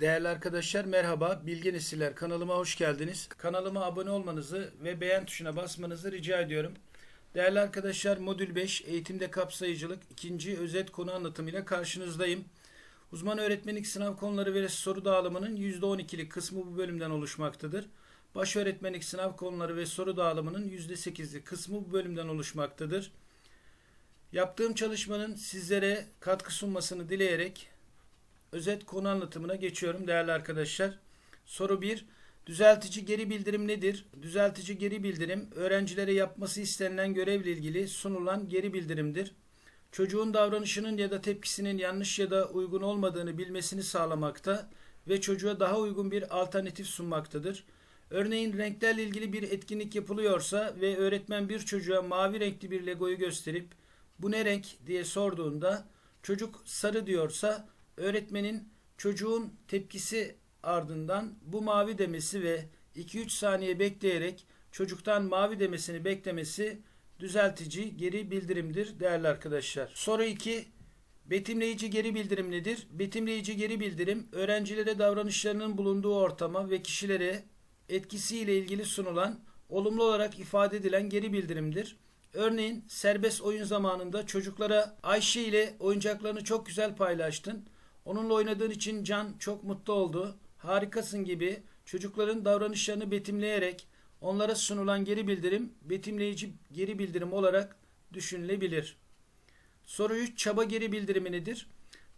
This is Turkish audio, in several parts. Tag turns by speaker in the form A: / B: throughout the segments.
A: Değerli arkadaşlar merhaba. Bilgi Nesiller kanalıma hoş geldiniz. Kanalıma abone olmanızı ve beğen tuşuna basmanızı rica ediyorum. Değerli arkadaşlar modül 5 eğitimde kapsayıcılık ikinci özet konu anlatımıyla karşınızdayım. Uzman öğretmenlik sınav konuları ve soru dağılımının %12'lik kısmı bu bölümden oluşmaktadır. Baş öğretmenlik sınav konuları ve soru dağılımının %8'lik kısmı bu bölümden oluşmaktadır. Yaptığım çalışmanın sizlere katkı sunmasını dileyerek özet konu anlatımına geçiyorum değerli arkadaşlar. Soru 1. Düzeltici geri bildirim nedir? Düzeltici geri bildirim öğrencilere yapması istenilen görevle ilgili sunulan geri bildirimdir. Çocuğun davranışının ya da tepkisinin yanlış ya da uygun olmadığını bilmesini sağlamakta ve çocuğa daha uygun bir alternatif sunmaktadır. Örneğin renklerle ilgili bir etkinlik yapılıyorsa ve öğretmen bir çocuğa mavi renkli bir legoyu gösterip bu ne renk diye sorduğunda çocuk sarı diyorsa öğretmenin çocuğun tepkisi ardından bu mavi demesi ve 2-3 saniye bekleyerek çocuktan mavi demesini beklemesi düzeltici geri bildirimdir değerli arkadaşlar. Soru 2. Betimleyici geri bildirim nedir? Betimleyici geri bildirim öğrencilere davranışlarının bulunduğu ortama ve kişilere etkisiyle ilgili sunulan olumlu olarak ifade edilen geri bildirimdir. Örneğin serbest oyun zamanında çocuklara Ayşe ile oyuncaklarını çok güzel paylaştın. Onunla oynadığın için Can çok mutlu oldu. Harikasın gibi çocukların davranışlarını betimleyerek onlara sunulan geri bildirim betimleyici geri bildirim olarak düşünülebilir. Soru 3 çaba geri bildirimi nedir?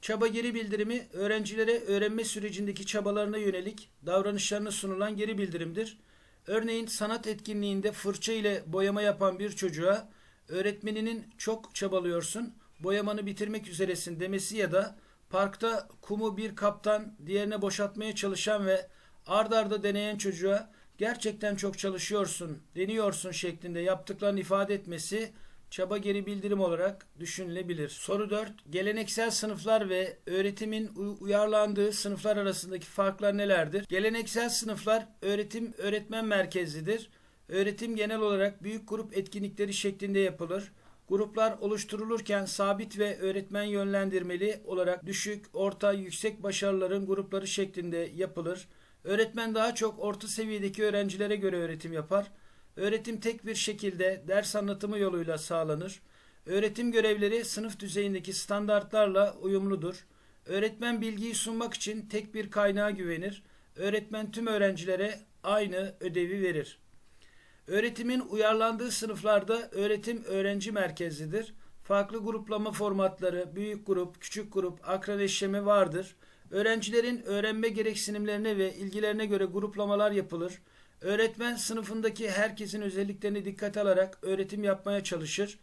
A: Çaba geri bildirimi öğrencilere öğrenme sürecindeki çabalarına yönelik davranışlarına sunulan geri bildirimdir. Örneğin sanat etkinliğinde fırça ile boyama yapan bir çocuğa öğretmeninin çok çabalıyorsun, boyamanı bitirmek üzeresin demesi ya da parkta kumu bir kaptan diğerine boşaltmaya çalışan ve ard arda deneyen çocuğa gerçekten çok çalışıyorsun, deniyorsun şeklinde yaptıklarını ifade etmesi çaba geri bildirim olarak düşünülebilir. Soru 4. Geleneksel sınıflar ve öğretimin uyarlandığı sınıflar arasındaki farklar nelerdir? Geleneksel sınıflar öğretim öğretmen merkezlidir. Öğretim genel olarak büyük grup etkinlikleri şeklinde yapılır. Gruplar oluşturulurken sabit ve öğretmen yönlendirmeli olarak düşük, orta, yüksek başarıların grupları şeklinde yapılır. Öğretmen daha çok orta seviyedeki öğrencilere göre öğretim yapar. Öğretim tek bir şekilde ders anlatımı yoluyla sağlanır. Öğretim görevleri sınıf düzeyindeki standartlarla uyumludur. Öğretmen bilgiyi sunmak için tek bir kaynağa güvenir. Öğretmen tüm öğrencilere aynı ödevi verir. Öğretimin uyarlandığı sınıflarda öğretim öğrenci merkezlidir. Farklı gruplama formatları, büyük grup, küçük grup, akran eşleme vardır. Öğrencilerin öğrenme gereksinimlerine ve ilgilerine göre gruplamalar yapılır. Öğretmen sınıfındaki herkesin özelliklerini dikkate alarak öğretim yapmaya çalışır.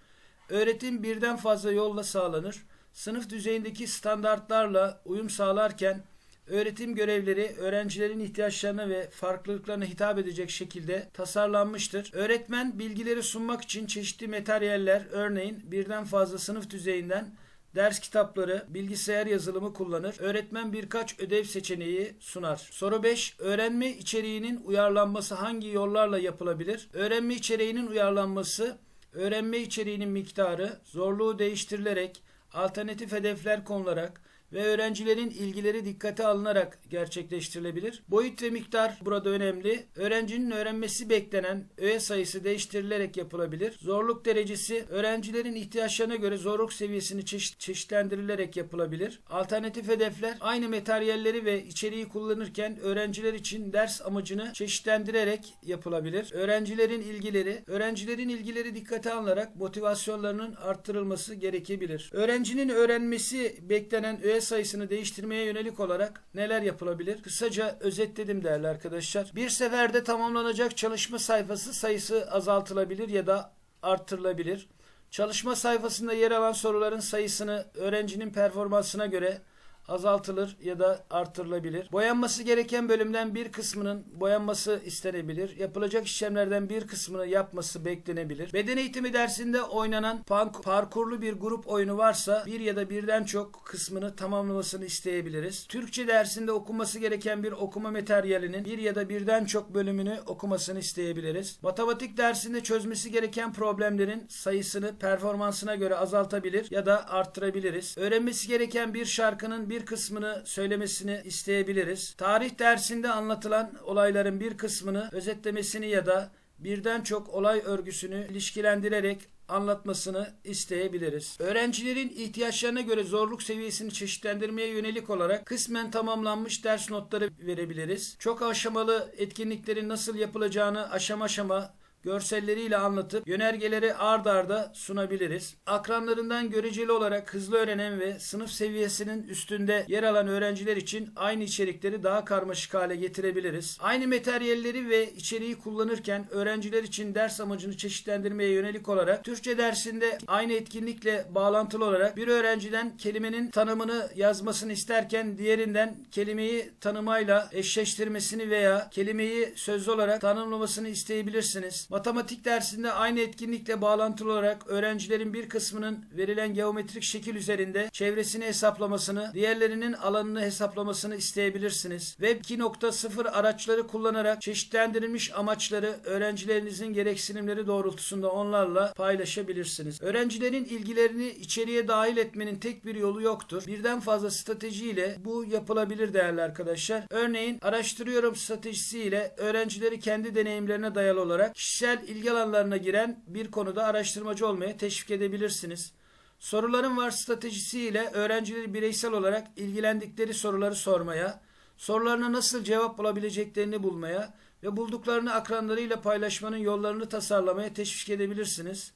A: Öğretim birden fazla yolla sağlanır. Sınıf düzeyindeki standartlarla uyum sağlarken öğretim görevleri öğrencilerin ihtiyaçlarına ve farklılıklarına hitap edecek şekilde tasarlanmıştır. Öğretmen bilgileri sunmak için çeşitli materyaller, örneğin birden fazla sınıf düzeyinden ders kitapları, bilgisayar yazılımı kullanır. Öğretmen birkaç ödev seçeneği sunar. Soru 5. Öğrenme içeriğinin uyarlanması hangi yollarla yapılabilir? Öğrenme içeriğinin uyarlanması, öğrenme içeriğinin miktarı, zorluğu değiştirilerek, alternatif hedefler konularak, ve öğrencilerin ilgileri dikkate alınarak gerçekleştirilebilir. Boyut ve miktar burada önemli. Öğrencinin öğrenmesi beklenen öğe sayısı değiştirilerek yapılabilir. Zorluk derecesi öğrencilerin ihtiyaçlarına göre zorluk seviyesini çeşit, çeşitlendirilerek yapılabilir. Alternatif hedefler aynı materyalleri ve içeriği kullanırken öğrenciler için ders amacını çeşitlendirerek yapılabilir. Öğrencilerin ilgileri, öğrencilerin ilgileri dikkate alınarak motivasyonlarının arttırılması gerekebilir. Öğrencinin öğrenmesi beklenen öğe sayısını değiştirmeye yönelik olarak neler yapılabilir? Kısaca özetledim değerli arkadaşlar. Bir seferde tamamlanacak çalışma sayfası sayısı azaltılabilir ya da arttırılabilir. Çalışma sayfasında yer alan soruların sayısını öğrencinin performansına göre azaltılır ya da artırılabilir. Boyanması gereken bölümden bir kısmının boyanması istenebilir. Yapılacak işlemlerden bir kısmını yapması beklenebilir. Beden eğitimi dersinde oynanan parkurlu bir grup oyunu varsa bir ya da birden çok kısmını tamamlamasını isteyebiliriz. Türkçe dersinde okunması gereken bir okuma materyalinin bir ya da birden çok bölümünü okumasını isteyebiliriz. Matematik dersinde çözmesi gereken problemlerin sayısını performansına göre azaltabilir ya da arttırabiliriz. Öğrenmesi gereken bir şarkının bir kısmını söylemesini isteyebiliriz. Tarih dersinde anlatılan olayların bir kısmını özetlemesini ya da birden çok olay örgüsünü ilişkilendirerek anlatmasını isteyebiliriz. Öğrencilerin ihtiyaçlarına göre zorluk seviyesini çeşitlendirmeye yönelik olarak kısmen tamamlanmış ders notları verebiliriz. Çok aşamalı etkinliklerin nasıl yapılacağını aşama aşama görselleriyle anlatıp yönergeleri ard arda sunabiliriz. Akranlarından göreceli olarak hızlı öğrenen ve sınıf seviyesinin üstünde yer alan öğrenciler için aynı içerikleri daha karmaşık hale getirebiliriz. Aynı materyalleri ve içeriği kullanırken öğrenciler için ders amacını çeşitlendirmeye yönelik olarak Türkçe dersinde aynı etkinlikle bağlantılı olarak bir öğrenciden kelimenin tanımını yazmasını isterken diğerinden kelimeyi tanımayla eşleştirmesini veya kelimeyi sözlü olarak tanımlamasını isteyebilirsiniz. Matematik dersinde aynı etkinlikle bağlantılı olarak öğrencilerin bir kısmının verilen geometrik şekil üzerinde çevresini hesaplamasını, diğerlerinin alanını hesaplamasını isteyebilirsiniz. Web 2.0 araçları kullanarak çeşitlendirilmiş amaçları öğrencilerinizin gereksinimleri doğrultusunda onlarla paylaşabilirsiniz. Öğrencilerin ilgilerini içeriye dahil etmenin tek bir yolu yoktur. Birden fazla stratejiyle bu yapılabilir değerli arkadaşlar. Örneğin araştırıyorum stratejisiyle öğrencileri kendi deneyimlerine dayalı olarak kişisel ilgi alanlarına giren bir konuda araştırmacı olmaya teşvik edebilirsiniz. Soruların var stratejisiyle öğrencileri bireysel olarak ilgilendikleri soruları sormaya, sorularına nasıl cevap bulabileceklerini bulmaya ve bulduklarını akranlarıyla paylaşmanın yollarını tasarlamaya teşvik edebilirsiniz.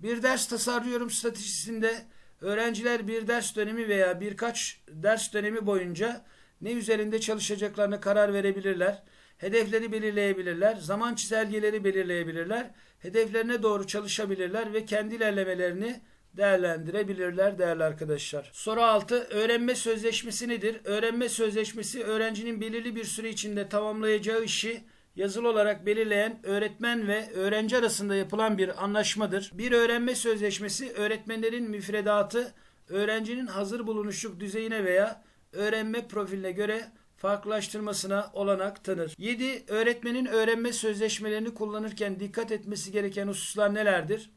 A: Bir ders tasarlıyorum stratejisinde öğrenciler bir ders dönemi veya birkaç ders dönemi boyunca ne üzerinde çalışacaklarına karar verebilirler hedefleri belirleyebilirler, zaman çizelgeleri belirleyebilirler, hedeflerine doğru çalışabilirler ve kendi ilerlemelerini değerlendirebilirler değerli arkadaşlar. Soru 6. Öğrenme sözleşmesi nedir? Öğrenme sözleşmesi öğrencinin belirli bir süre içinde tamamlayacağı işi yazılı olarak belirleyen öğretmen ve öğrenci arasında yapılan bir anlaşmadır. Bir öğrenme sözleşmesi öğretmenlerin müfredatı öğrencinin hazır bulunuşluk düzeyine veya öğrenme profiline göre farklılaştırmasına olanak tanır. 7. Öğretmenin öğrenme sözleşmelerini kullanırken dikkat etmesi gereken hususlar nelerdir?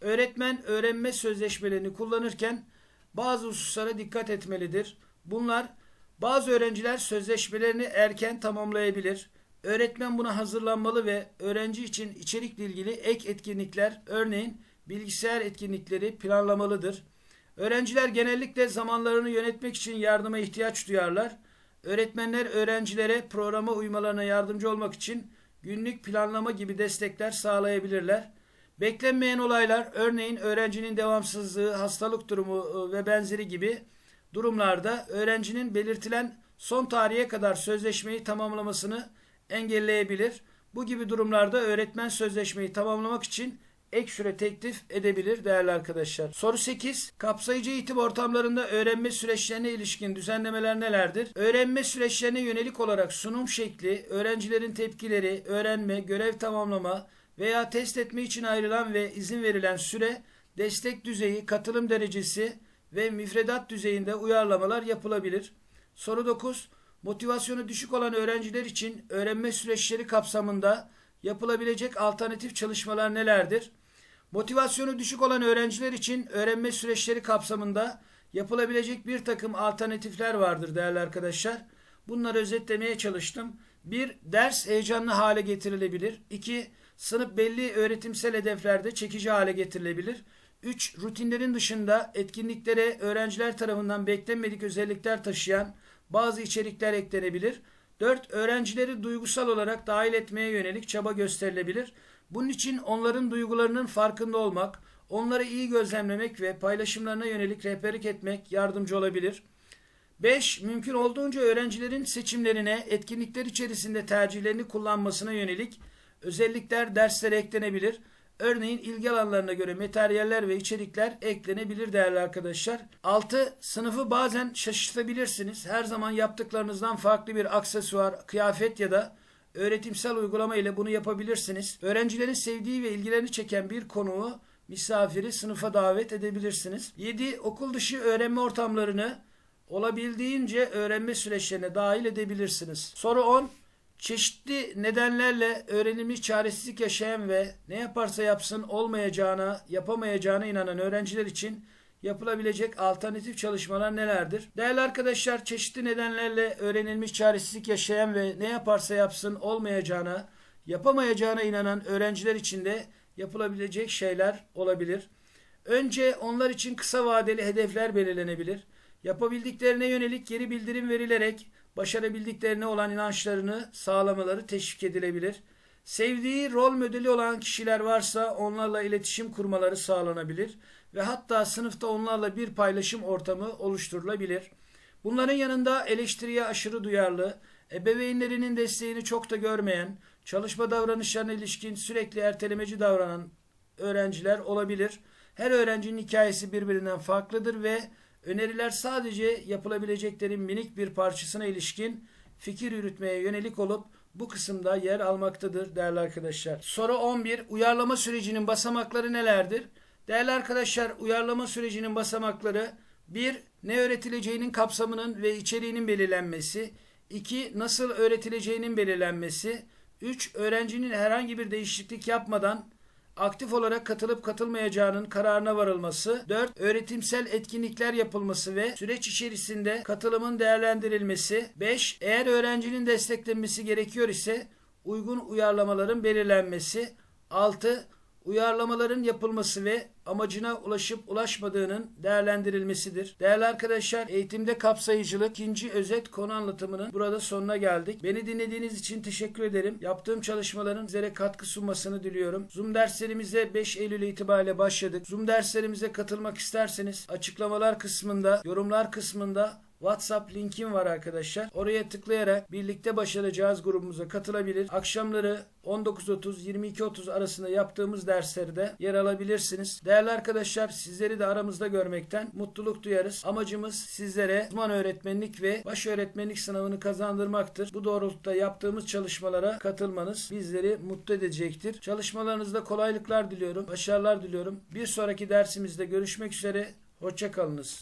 A: Öğretmen öğrenme sözleşmelerini kullanırken bazı hususlara dikkat etmelidir. Bunlar bazı öğrenciler sözleşmelerini erken tamamlayabilir. Öğretmen buna hazırlanmalı ve öğrenci için içerikle ilgili ek etkinlikler, örneğin bilgisayar etkinlikleri planlamalıdır. Öğrenciler genellikle zamanlarını yönetmek için yardıma ihtiyaç duyarlar. Öğretmenler öğrencilere programa uymalarına yardımcı olmak için günlük planlama gibi destekler sağlayabilirler. Beklenmeyen olaylar örneğin öğrencinin devamsızlığı, hastalık durumu ıı, ve benzeri gibi durumlarda öğrencinin belirtilen son tarihe kadar sözleşmeyi tamamlamasını engelleyebilir. Bu gibi durumlarda öğretmen sözleşmeyi tamamlamak için ek süre teklif edebilir değerli arkadaşlar. Soru 8. Kapsayıcı eğitim ortamlarında öğrenme süreçlerine ilişkin düzenlemeler nelerdir? Öğrenme süreçlerine yönelik olarak sunum şekli, öğrencilerin tepkileri, öğrenme, görev tamamlama veya test etme için ayrılan ve izin verilen süre, destek düzeyi, katılım derecesi ve müfredat düzeyinde uyarlamalar yapılabilir. Soru 9. Motivasyonu düşük olan öğrenciler için öğrenme süreçleri kapsamında yapılabilecek alternatif çalışmalar nelerdir? Motivasyonu düşük olan öğrenciler için öğrenme süreçleri kapsamında yapılabilecek bir takım alternatifler vardır değerli arkadaşlar. Bunları özetlemeye çalıştım. 1. Ders heyecanlı hale getirilebilir. 2. Sınıf belli öğretimsel hedeflerde çekici hale getirilebilir. 3. Rutinlerin dışında etkinliklere öğrenciler tarafından beklenmedik özellikler taşıyan bazı içerikler eklenebilir. 4. Öğrencileri duygusal olarak dahil etmeye yönelik çaba gösterilebilir. Bunun için onların duygularının farkında olmak, onları iyi gözlemlemek ve paylaşımlarına yönelik rehberlik etmek yardımcı olabilir. 5. Mümkün olduğunca öğrencilerin seçimlerine, etkinlikler içerisinde tercihlerini kullanmasına yönelik özellikler derslere eklenebilir. Örneğin ilgi alanlarına göre materyaller ve içerikler eklenebilir değerli arkadaşlar. 6. Sınıfı bazen şaşırtabilirsiniz. Her zaman yaptıklarınızdan farklı bir aksesuar, kıyafet ya da öğretimsel uygulama ile bunu yapabilirsiniz. Öğrencilerin sevdiği ve ilgilerini çeken bir konuğu, misafiri sınıfa davet edebilirsiniz. 7. Okul dışı öğrenme ortamlarını olabildiğince öğrenme süreçlerine dahil edebilirsiniz. Soru 10. Çeşitli nedenlerle öğrenimi çaresizlik yaşayan ve ne yaparsa yapsın olmayacağına, yapamayacağına inanan öğrenciler için yapılabilecek alternatif çalışmalar nelerdir? Değerli arkadaşlar çeşitli nedenlerle öğrenilmiş çaresizlik yaşayan ve ne yaparsa yapsın olmayacağına, yapamayacağına inanan öğrenciler için de yapılabilecek şeyler olabilir. Önce onlar için kısa vadeli hedefler belirlenebilir. Yapabildiklerine yönelik geri bildirim verilerek başarabildiklerine olan inançlarını sağlamaları teşvik edilebilir. Sevdiği rol modeli olan kişiler varsa onlarla iletişim kurmaları sağlanabilir ve hatta sınıfta onlarla bir paylaşım ortamı oluşturulabilir. Bunların yanında eleştiriye aşırı duyarlı, ebeveynlerinin desteğini çok da görmeyen, çalışma davranışlarına ilişkin sürekli ertelemeci davranan öğrenciler olabilir. Her öğrencinin hikayesi birbirinden farklıdır ve öneriler sadece yapılabileceklerin minik bir parçasına ilişkin fikir yürütmeye yönelik olup bu kısımda yer almaktadır değerli arkadaşlar. Soru 11. Uyarlama sürecinin basamakları nelerdir? Değerli arkadaşlar uyarlama sürecinin basamakları 1. Ne öğretileceğinin kapsamının ve içeriğinin belirlenmesi 2. Nasıl öğretileceğinin belirlenmesi 3. Öğrencinin herhangi bir değişiklik yapmadan aktif olarak katılıp katılmayacağının kararına varılması, 4. Öğretimsel etkinlikler yapılması ve süreç içerisinde katılımın değerlendirilmesi, 5. Eğer öğrencinin desteklenmesi gerekiyor ise uygun uyarlamaların belirlenmesi, 6. Uyarlamaların yapılması ve amacına ulaşıp ulaşmadığının değerlendirilmesidir. Değerli arkadaşlar eğitimde kapsayıcılık ikinci özet konu anlatımının burada sonuna geldik. Beni dinlediğiniz için teşekkür ederim. Yaptığım çalışmaların sizlere katkı sunmasını diliyorum. Zoom derslerimize 5 Eylül itibariyle başladık. Zoom derslerimize katılmak isterseniz açıklamalar kısmında, yorumlar kısmında WhatsApp linkim var arkadaşlar. Oraya tıklayarak birlikte başaracağız grubumuza katılabilir. Akşamları 19.30-22.30 arasında yaptığımız derslerde yer alabilirsiniz. Değerli arkadaşlar sizleri de aramızda görmekten mutluluk duyarız. Amacımız sizlere uzman öğretmenlik ve baş öğretmenlik sınavını kazandırmaktır. Bu doğrultuda yaptığımız çalışmalara katılmanız bizleri mutlu edecektir. Çalışmalarınızda kolaylıklar diliyorum. Başarılar diliyorum. Bir sonraki dersimizde görüşmek üzere. Hoşçakalınız.